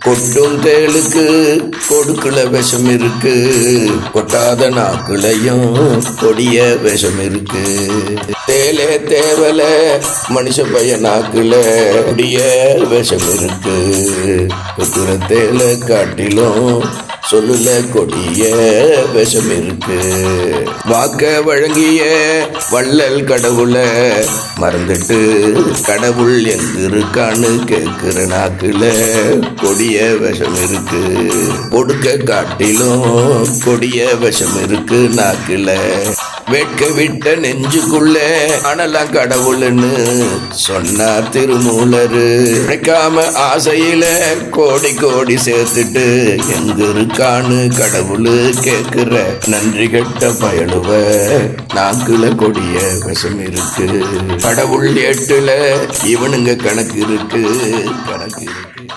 கொட்டும் தேளுக்கு கொடுக்கல விஷம் இருக்கு கொட்டாத நாக்குலையும் கொடிய விஷம் இருக்கு தேலே தேவல மனுஷ பைய நாக்குல கொடிய விஷம் இருக்கு கொட்டுற தேலை காட்டிலும் சொல்லுல கொடிய விஷம் இருக்கு வாக்க வழங்கிய வள்ளல் கடவுளை மறந்துட்டு கடவுள் எங்க இருக்கான்னு கேட்கிற நாக்குல கொடிய விஷம் இருக்கு கொடுக்க காட்டிலும் கொடிய விஷம் இருக்கு நாக்குல. வேட்க விட்ட நெஞ்சுக்குள்ள அனலாம் கடவுள்னு சொன்னார் திருமூலரு. கிடைக்காம ஆசையில கோடி கோடி சேர்த்துட்டு எங்க இருக்கான்னு கடவுளு கேக்குற நன்றி கெட்ட பயலுவ நாக்குல கொடிய விஷம் இருக்கு. கடவுள் எட்டுல இவனுங்க கணக்கு இருக்கு கணக்கு இருக்கு.